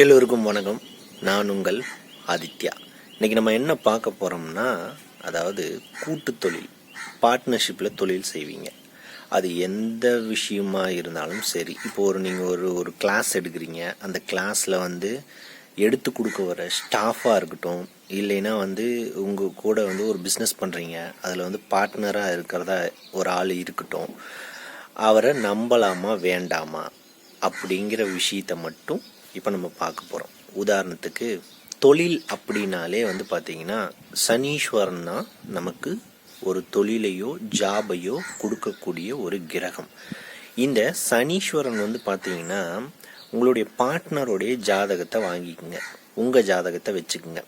எல்லோருக்கும் வணக்கம். நான் உங்கள் ஆதித்யா. இன்றைக்கி நம்ம என்ன பார்க்க போகிறோம்னா அதாவது கூட்டு தொழில் பார்ட்னர்ஷிப்பில் தொழில் செய்வீங்க. அது எந்த விஷயமா இருந்தாலும் சரி இப்போ ஒரு நீங்கள் ஒரு ஒரு கிளாஸ் எடுக்கிறீங்க. அந்த கிளாஸில் வந்து எடுத்து கொடுக்க வர ஸ்டாஃபாக இருக்கட்டும் இல்லைன்னா வந்து உங்கள் கூட வந்து ஒரு பிஸ்னஸ் பண்ணுறீங்க அதில் வந்து பார்ட்னராக இருக்கிறதா ஒரு ஆள் இருக்கட்டும் அவரை நம்பலாமா வேண்டாமா அப்படிங்கிற விஷயத்தை மட்டும் இப்போ நம்ம பார்க்க போகிறோம் உதாரணத்துக்கு தொழில் அப்படின்னாலே வந்து பார்த்தீங்கன்னா சனீஸ்வரன் தான் நமக்கு ஒரு தொழிலையோ ஜாபையோ கொடுக்கக்கூடிய ஒரு கிரகம். இந்த சனீஸ்வரன் வந்து பார்த்தீங்கன்னா உங்களுடைய பார்ட்னருடைய ஜாதகத்தை வாங்கிக்கோங்க. உங்கள் ஜாதகத்தை வச்சுக்கோங்க.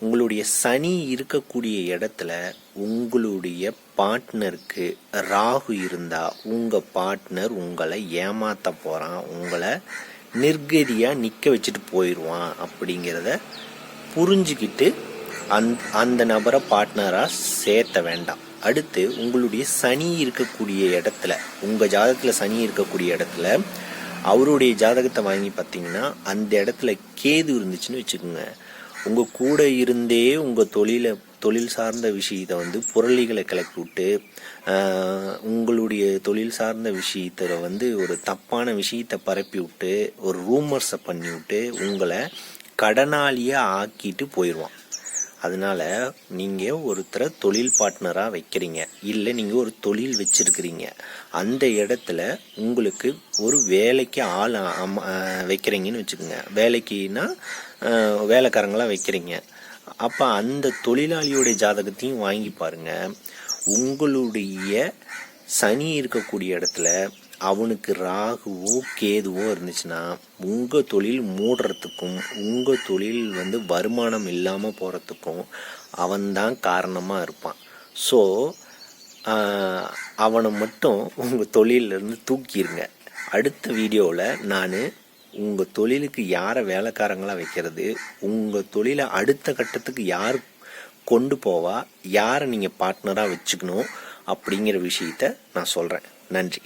உங்களுடைய சனி இருக்கக்கூடிய இடத்துல உங்களுடைய பார்ட்னருக்கு ராகு இருந்தால் உங்கள் பார்ட்னர் உங்களை ஏமாற்ற போகிறான் உங்களை நிர்கதியாக நிற்க வச்சுட்டு போயிடுவான் அப்படிங்கிறத புரிஞ்சுக்கிட்டு அந் அந்த நபரை பார்ட்னராக சேர்த்த வேண்டாம். அடுத்து உங்களுடைய சனி இருக்கக்கூடிய இடத்துல உங்கள் ஜாதகத்தில் சனி இருக்கக்கூடிய இடத்துல அவருடைய ஜாதகத்தை வாங்கி பார்த்தீங்கன்னா அந்த இடத்துல கேது இருந்துச்சுன்னு வச்சுக்கோங்க. உங்கள் கூட இருந்தே உங்கள் தொழிலை தொழில் சார்ந்த விஷயத்தை வந்து புரளிகளை கிளப்பி விட்டு உங்களுடைய தொழில் சார்ந்த விஷயத்தில் வந்து ஒரு தப்பான விஷயத்தை பரப்பி விட்டு ஒரு ரூமர்ஸை பண்ணி விட்டு உங்களை கடனாளியாக ஆக்கிட்டு போயிடுவான் அதனால் நீங்கள் ஒருத்தரை தொழில் பார்ட்னராக வைக்கிறீங்க. இல்லை நீங்கள் ஒரு தொழில் வச்சுருக்கிறீங்க. அந்த இடத்துல உங்களுக்கு ஒரு வேலைக்கு ஆள் அம- வைக்கிறீங்கன்னு வச்சுக்கோங்க. வேலைக்குன்னா வேலைக்காரங்களாம் வைக்கிறீங்க. அப்போ அந்த தொழிலாளியோடைய ஜாதகத்தையும் வாங்கி பாருங்கள் உங்களுடைய சனி இருக்கக்கூடிய இடத்துல அவனுக்கு ராகுவோ கேதுவோ இருந்துச்சுன்னா உங்கள் தொழில் மூடுறதுக்கும் உங்கள் தொழில் வந்து வருமானம் இல்லாமல் போகிறதுக்கும் அவன்தான் காரணமாக இருப்பான். ஸோ அவனை மட்டும் உங்கள் தொழிலிருந்து தூக்கிடுங்க அடுத்த வீடியோவில் நான் உங்கள் தொழிலுக்கு யாரை வேலைக்காரங்களாக வைக்கிறது உங்கள் தொழிலை அடுத்த கட்டத்துக்கு யார் கொண்டு போவா யாரை நீங்கள் பார்ட்னராக வச்சுக்கணும் அப்படிங்கிற விஷயத்த நான் சொல்கிறேன் நன்றி.